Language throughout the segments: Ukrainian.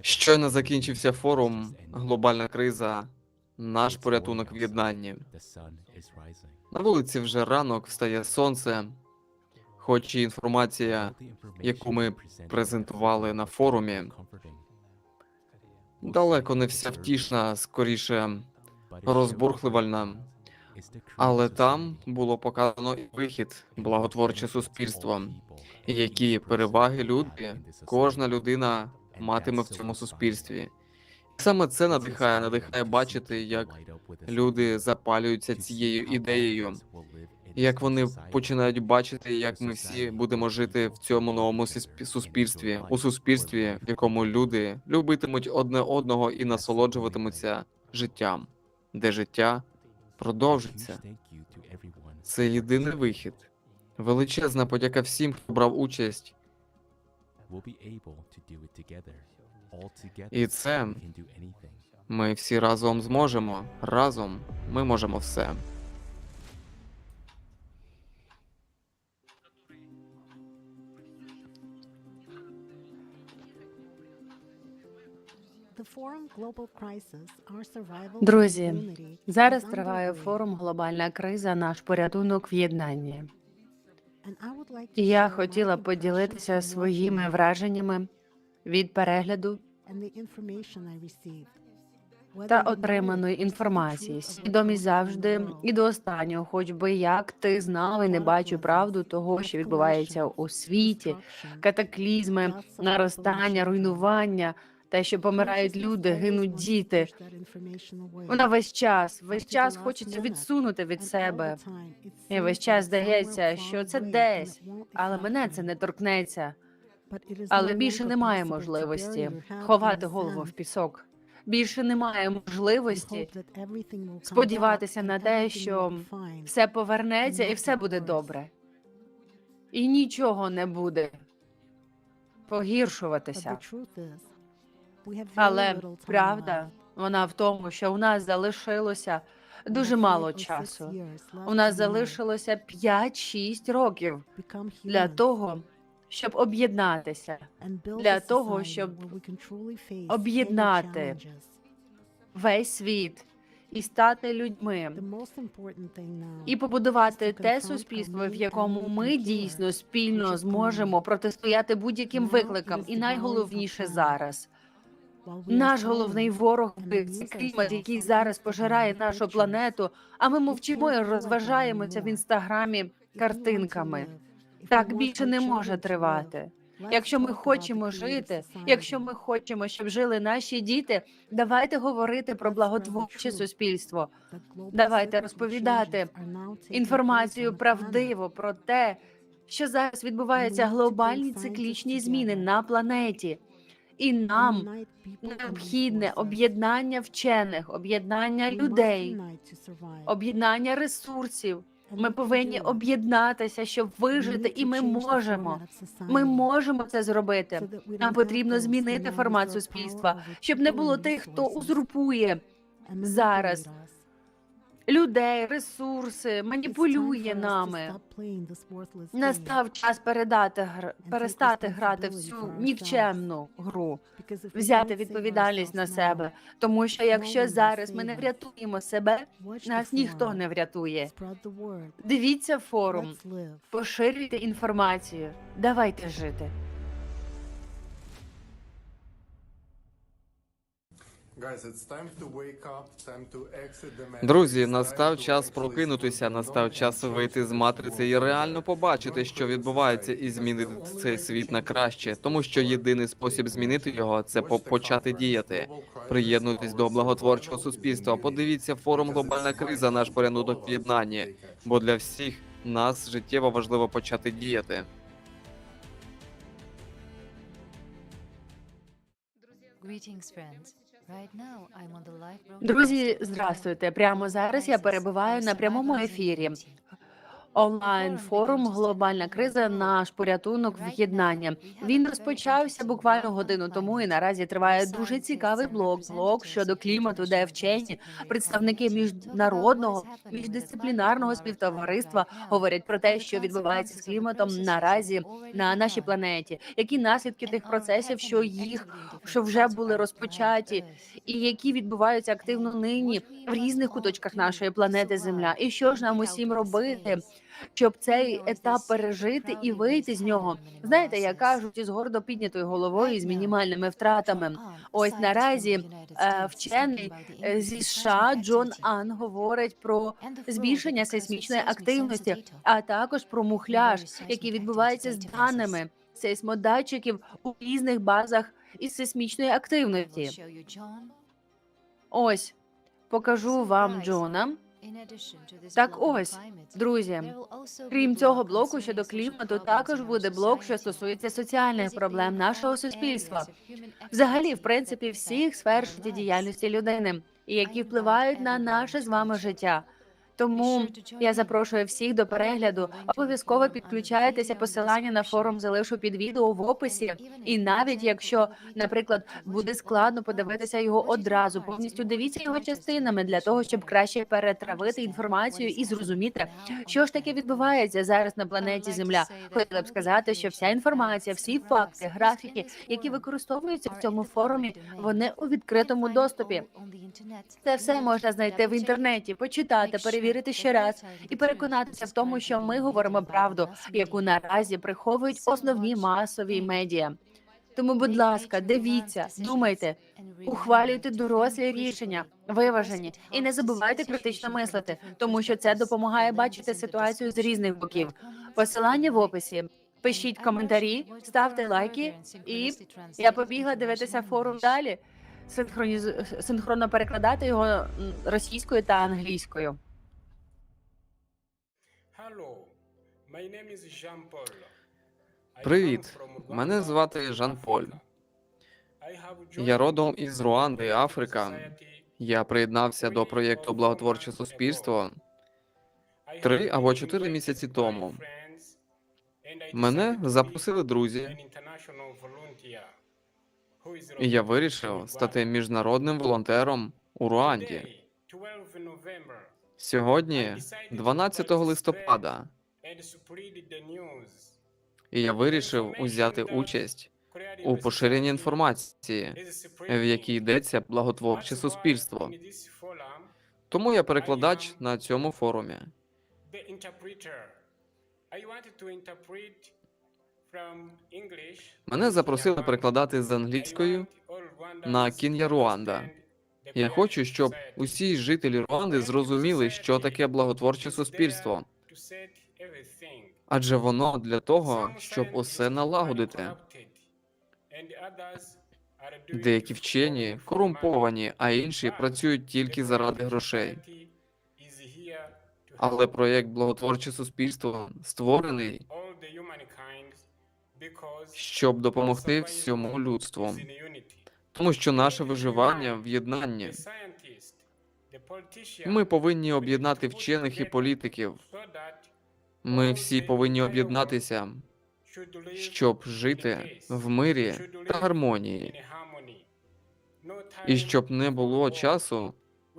Щойно закінчився форум Глобальна криза. Наш порятунок в єднанні. На вулиці вже ранок встає сонце, хоч і інформація, яку ми презентували на форумі, далеко не вся втішна, скоріше розбурхливальна. Але там було показано і вихід, благотворче суспільство, які переваги люди, кожна людина матиме в цьому суспільстві. Саме це надихає, надихає бачити, як люди запалюються цією ідеєю, як вони починають бачити, як ми всі будемо жити в цьому новому суспільстві, у суспільстві, в якому люди любитимуть одне одного і насолоджуватимуться життям, де життя продовжиться. Це єдиний вихід. Величезна подяка всім, хто брав участь. І це Ми всі разом зможемо. Разом ми можемо все. Друзі, Зараз триває форум Глобальна криза. Наш порятунок в єднанні. Я хотіла поділитися своїми враженнями від перегляду та отриманої інформації. Свідомість завжди і до останнього, хоч би як ти знав і не бачу правду того, що відбувається у світі, катаклізми, наростання, руйнування, те, що помирають люди, гинуть діти. Вона весь час, весь час хочеться відсунути від себе. І весь час здається, що це десь, але мене це не торкнеться. Але більше немає можливості ховати голову в пісок. Більше немає можливості сподіватися на те, що все повернеться і все буде добре. І нічого не буде погіршуватися. Але правда, вона в тому, що у нас залишилося дуже мало часу. У нас залишилося 5-6 років для того, щоб об'єднатися, для того, щоб об'єднати весь світ і стати людьми, і побудувати те суспільство, в якому ми дійсно спільно зможемо протистояти будь-яким викликам, і найголовніше зараз. Наш головний ворог це клімат, який зараз пожирає нашу планету. А ми мовчимо і розважаємося в інстаграмі картинками. Так більше не може тривати. Якщо ми хочемо жити, якщо ми хочемо, щоб жили наші діти, давайте говорити про благотворче суспільство. Давайте розповідати інформацію правдиво про те, що зараз відбуваються глобальні циклічні зміни на планеті, і нам необхідне об'єднання вчених, об'єднання людей, об'єднання ресурсів. Ми повинні об'єднатися, щоб вижити, і ми можемо. Ми можемо це зробити. Нам потрібно змінити формат суспільства, щоб не було тих, хто узурпує зараз людей, ресурси, маніпулює нами. Настав час передати гр... перестати грати в цю нікчемну гру, взяти відповідальність на себе. Тому що якщо зараз ми не врятуємо себе, нас ніхто не врятує. Дивіться форум, поширюйте інформацію. Давайте жити. Друзі, настав час прокинутися, настав час вийти з матриці і реально побачити, що відбувається, і змінити цей світ на краще, тому що єдиний спосіб змінити його це почати діяти. Приєднуйтесь до благотворчого суспільства. Подивіться форум Глобальна криза, наш порятунок в єднанні. Бо для всіх нас життєво важливо почати діяти. Друзі, здрастуйте. Прямо зараз я перебуваю на прямому ефірі. Онлайн форум Глобальна криза наш порятунок в'єднання. Він розпочався буквально годину тому і наразі триває дуже цікавий блок. Блок щодо клімату, де вчені представники міжнародного міждисциплінарного співтовариства говорять про те, що відбувається з кліматом наразі на нашій планеті, які наслідки тих процесів, що їх що вже були розпочаті, і які відбуваються активно нині в різних куточках нашої планети Земля. І що ж нам усім робити, щоб цей етап пережити і вийти з нього? Знаєте, як кажуть, із гордо піднятою головою з мінімальними втратами. Ось наразі е, вчений е, зі США Джон Ан говорить про збільшення сейсмічної активності, а також про мухляж, який відбувається з даними сейсмодатчиків у різних базах із сейсмічної активності. Ось покажу вам Джона. Так ось, Друзі, крім цього блоку щодо клімату, також буде блок, що стосується соціальних проблем нашого суспільства, взагалі, в принципі, всіх сфер життєдіяльності людини, які впливають на наше з вами життя. Тому я запрошую всіх до перегляду. Обов'язково підключайтеся. Посилання на форум залишу під відео в описі. І навіть якщо, наприклад, буде складно подивитися його одразу, повністю дивіться його частинами для того, щоб краще перетравити інформацію і зрозуміти, що ж таке відбувається зараз на планеті Земля. Хотіла б сказати, що вся інформація, всі факти, графіки, які використовуються в цьому форумі, вони у відкритому доступі. Це все можна знайти в інтернеті, почитати, перевірити ще раз і переконатися в тому, що ми говоримо правду, яку наразі приховують основні масові медіа. Тому, будь ласка, дивіться, думайте, ухвалюйте дорослі рішення, виважені, і не забувайте критично мислити, тому що це допомагає бачити ситуацію з різних боків. Посилання в описі. Пишіть коментарі, ставте лайки, і я побігла дивитися форум далі. Синхроніз... синхронно перекладати його російською та англійською. Привіт, мене звати Жан Поль. Я родом із Руанди, Африка. Я приєднався до проєкту Благотворче суспільство три або чотири місяці тому. Мене запросили друзі, і я вирішив стати міжнародним волонтером у Руанді. Сьогодні, 12 листопада, і я вирішив узяти участь у поширенні інформації, в якій йдеться благотворче суспільство. Тому я перекладач на цьому форумі. Мене запросили перекладати з англійською на Кін'я Руанда. Я хочу, щоб усі жителі Руанди зрозуміли, що таке благотворче суспільство, адже воно для того, щоб усе налагодити. Деякі вчені корумповані, а інші працюють тільки заради грошей. Але проєкт благотворче суспільство створений, щоб допомогти всьому людству, тому що наше виживання в єднанні. Ми повинні об'єднати вчених і політиків. Ми всі повинні об'єднатися, щоб жити в мирі та гармонії, і щоб не було часу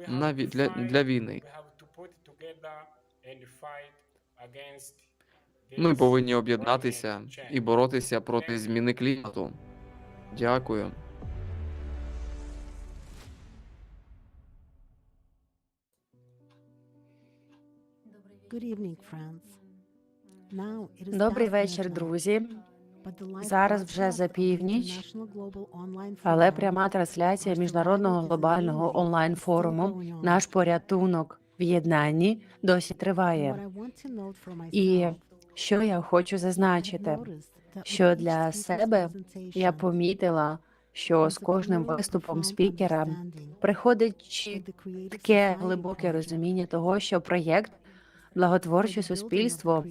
навіть для, для війни. Ми повинні об'єднатися і боротися проти зміни клімату. Дякую. Добрий вечір, друзі. Зараз вже за північ, але пряма трансляція міжнародного глобального онлайн форуму Наш порятунок в єднанні досі триває. І що я хочу зазначити, що для себе я помітила, що з кожним виступом спікера приходить чітке глибоке розуміння того, що проєкт благотворче суспільство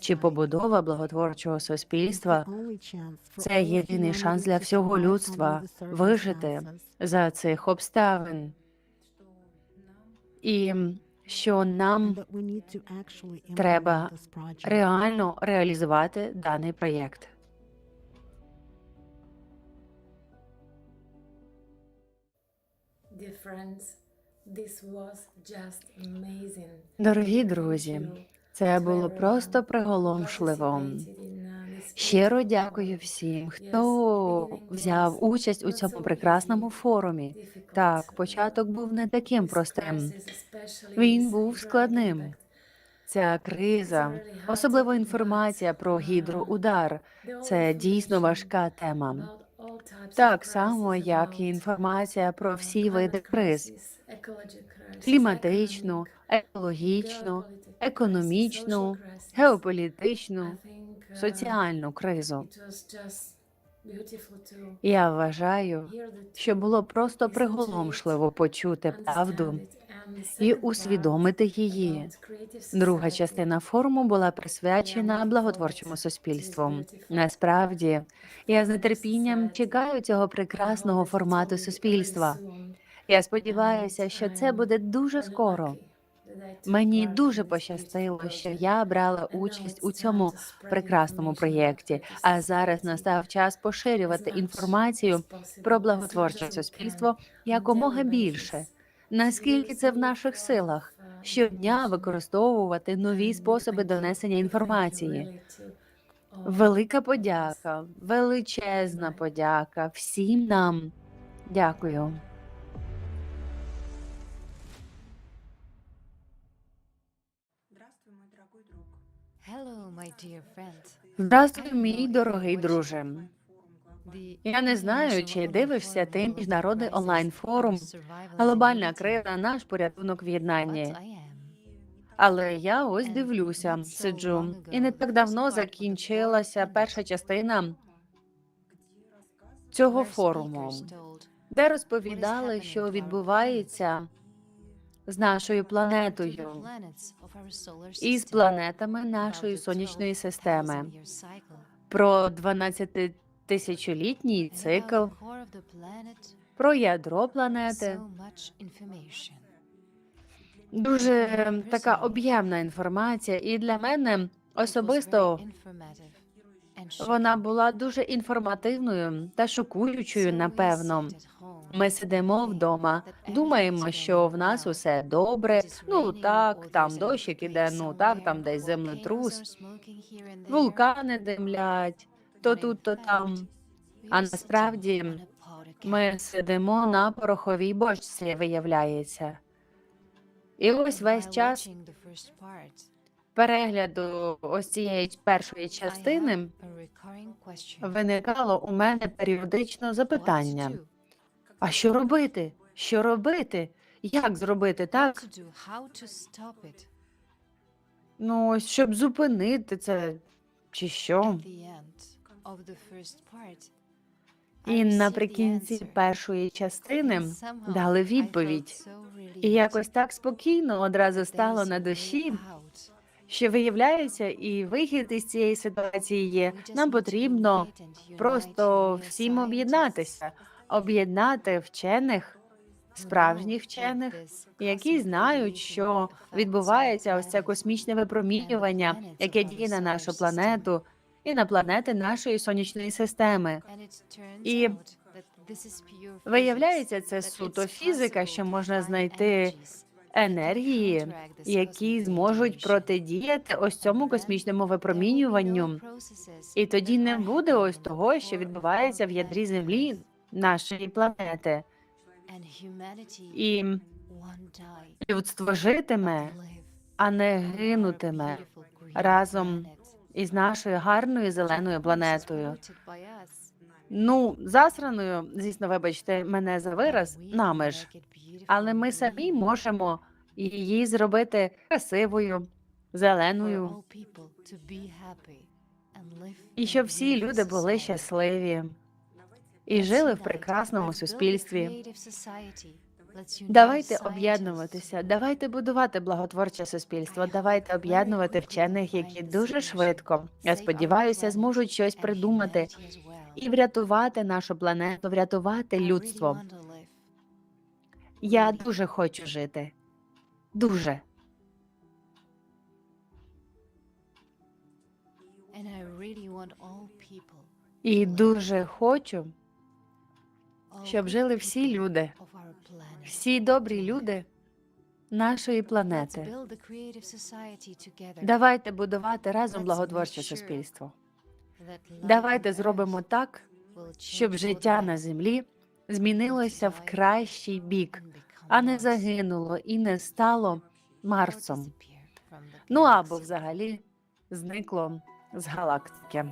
чи побудова благотворчого суспільства це єдиний шанс для всього людства вижити за цих обставин. І що нам треба реально реалізувати даний проєкт. Dear friends, Дорогі друзі, це було просто приголомшливо. Щиро дякую всім, хто взяв участь у цьому прекрасному форумі. Так, початок був не таким простим. Він був складним. Ця криза, особливо інформація про гідроудар, це дійсно важка тема. Так само, як і інформація про всі види криз: кліматичну, екологічну, економічну, геополітичну, соціальну кризу. Я вважаю, що було просто приголомшливо почути правду і усвідомити її. Друга частина форуму була присвячена благотворчому суспільству. Насправді, я з нетерпінням чекаю цього прекрасного формату суспільства. Я сподіваюся, що це буде дуже скоро. Мені дуже пощастило, що я брала участь у цьому прекрасному проєкті. А зараз настав час поширювати інформацію про благотворче суспільство якомога більше. Наскільки це в наших силах щодня використовувати нові способи донесення інформації? Велика подяка, величезна подяка всім нам. Дякую. Здравствуй, мій дорогий друже. Я не знаю, чи дивишся ти міжнародний онлайн-форум Глобальна криза, наш порятунок в єднанні. Але я ось дивлюся, сиджу, і не так давно закінчилася перша частина цього форуму, де розповідали, що відбувається з нашою планетою і з планетами нашої сонячної системи про 12-тисячолітній цикл, про ядро планети. Дуже така об'ємна інформація, і для мене особисто вона була дуже інформативною та шокуючою, напевно. Ми сидимо вдома, думаємо, що в нас усе добре. Ну так, там дощик іде, ну так, там десь землетрус, вулкани димлять, то тут, то там. А насправді Ми сидимо на пороховій бочці, виявляється. І ось весь час перегляду ось цієї першої частини виникало у мене періодично запитання: а що робити? Що робити? Як зробити так? Ну, ось щоб зупинити це, чи що? І наприкінці першої частини дали відповідь. І якось так спокійно одразу стало на душі, що виявляється, і вихід із цієї ситуації є. Нам потрібно просто всім об'єднатися, об'єднати вчених, справжніх вчених, які знають, що відбувається ось це космічне випромінювання, яке діє на нашу планету і на планети нашої сонячної системи. І Виявляється, це суто фізика, що можна знайти енергії, які зможуть протидіяти ось цьому космічному випромінюванню. І тоді не буде ось того, що відбувається в ядрі Землі нашої планети. І людство житиме, а не гинутиме разом із нашою гарною зеленою планетою. Ну, засраною, звісно, вибачте мене за вираз, нами ж. Але ми самі можемо її зробити красивою, зеленою, і щоб всі люди були щасливі і жили в прекрасному суспільстві. Давайте об'єднуватися, давайте будувати благотворче суспільство. Давайте об'єднувати вчених, які дуже швидко я сподіваюся, зможуть щось придумати і врятувати нашу планету, врятувати людство. Я дуже хочу жити. Дуже. І дуже хочу щоб жили всі люди, всі добрі люди нашої планети. Давайте будувати разом благотворче суспільство. Давайте зробимо так, щоб життя на землі змінилося в кращий бік, а не загинуло і не стало Марсом. Ну або взагалі зникло з галактики.